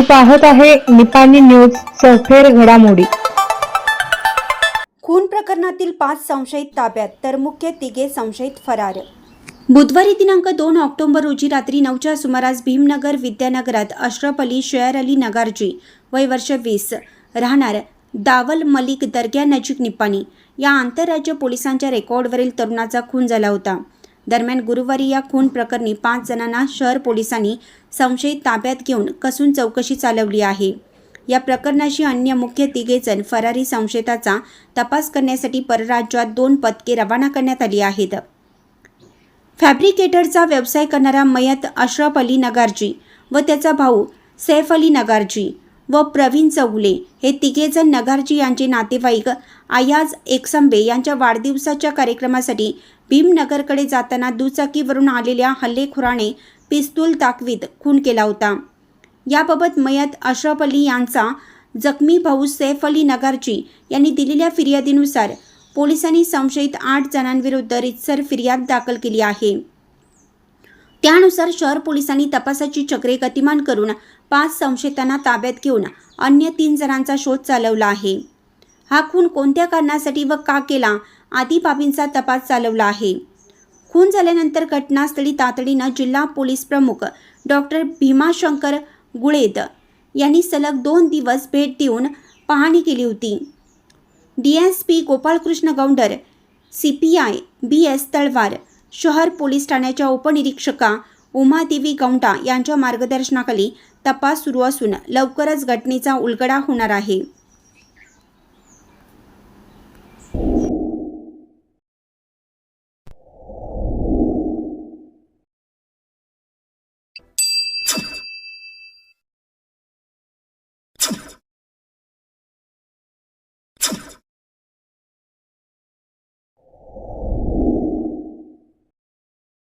पाहत आहे निपाणी न्यूज सफेर घडामोडी. खून प्रकरणातील पाच संशयित ताब्यात तर मुख्य तिघे संशयित फरार. बुधवारी दिनांक दोन ऑक्टोबर रोजी रात्री नऊच्या सुमारास भीमनगर विद्यानगरात अशरफ अली शेअर अली नगारजी वय वर्ष वीस राहणार दावल मलिक दर्ग्या नजीक निपाणी. या आंतरराज्य पोलिसांच्या रेकॉर्डवरील तरुणाचा खून झाला होता. दरम्यान गुरुवारी या खून प्रकरणी पाच जणांना शहर पोलिसांनी संशयित ताब्यात घेऊन कसून चौकशी चालवली आहे. या प्रकरणाशी अन्य मुख्य तिघेजण फरारी संशयिताचा तपास करण्यासाठी परराज्यात दोन पथके रवाना करण्यात आली आहेत. फॅब्रिकेटरचा व्यवसाय करणारा मयत अशरफ अली नगारजी व त्याचा भाऊ सैफ अली नगारजी व प्रवीण चौगुले हे तिघेजण नगारजी यांचे नातेवाईक. आयाज एकसंबे यांच्या वाढदिवसाच्या कार्यक्रमासाठी भीमनगरकडे जाताना दुचाकीवरून आलेल्या हल्लेखोराने पिस्तूल दाखवीत खून केला होता. याबाबत मयत अशरफ अली यांचा जखमी भाऊ सैफ अली नगारजी यांनी दिलेल्या फिर्यादीनुसार पोलिसांनी संशयित आठ जणांविरुद्ध रितसर फिर्याद दाखल केली आहे. त्यानुसार शहर पोलिसांनी तपासाची चक्रे गतिमान करून पाच संशयितांना ताब्यात घेऊन अन्य तीन जणांचा शोध चालवला आहे. हा खून कोणत्या कारणासाठी व का केला आदी बाबींचा तपास चालवला आहे. खून झाल्यानंतर घटनास्थळी तातडीनं जिल्हा पोलीस प्रमुख डॉक्टर भीमाशंकर गुळेद यांनी सलग दोन दिवस भेट देऊन पाहणी केली होती. D S P Gopalkrishna Gounder C P I B S Talwar शहर पोलीस ठाण्याच्या उपनिरीक्षका उमादेवी गौंडा यांच्या मार्गदर्शनाखाली तपास सुरू असून लवकरच घटनेचा उलगडा होणार आहे.